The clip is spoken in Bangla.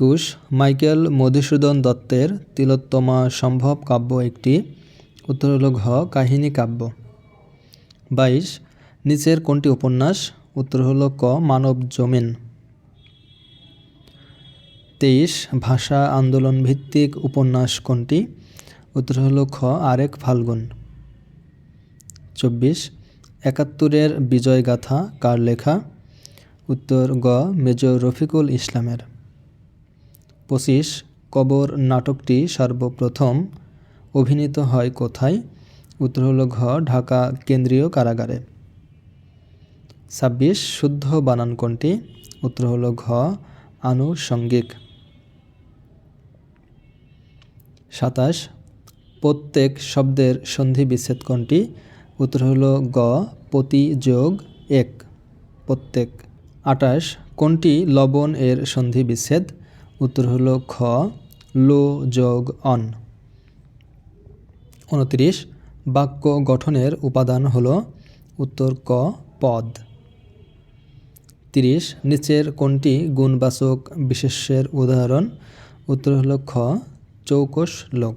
একুশ, মাইকেল মধুসূদন দত্তের তিলোত্তমা সম্ভব কাব্য একটি। উত্তর হল ঘ, কাহিনী কাব্য। বাইশ, নিচের কোনটি উপন্যাস? উত্তর হল ক, মানব জমিন। তেইশ, ভাষা আন্দোলন ভিত্তিক উপন্যাস কোনটি? উত্তর হল খ, আরেক ফাল্গুন। চব্বিশ, একাত্তরের বিজয়গাথা কার লেখা? উত্তর গ, মেজর রফিকুল ইসলামের। পঁচিশ কবর নাটকটি সর্বপ্রথম অভিনীত হয় কোথায়? উত্তর হল ঘ, ঢাকা কেন্দ্রীয় কারাগারে। ছাব্বিশ, শুদ্ধ বানান কোনটি? উত্তর হল ঘ, আনুষঙ্গিক। সাতাশ, প্রত্যেক শব্দের সন্ধি বিচ্ছেদ কোনটি? উত্তর হল গ প্রতি যোগ এক। প্রত্যেক। আটাশ কোনটি লবণ এর সন্ধি বিচ্ছেদ উত্তর হল খ, লো, যোগ, অন। উনত্রিশ, বাক্য গঠনের উপাদান হল উত্তর ক, পদ। তিরিশ, নিচের কোনটি গুণবাচক বিশেষ্যের উদাহরণ? উত্তর হল খ চৌকস লোক।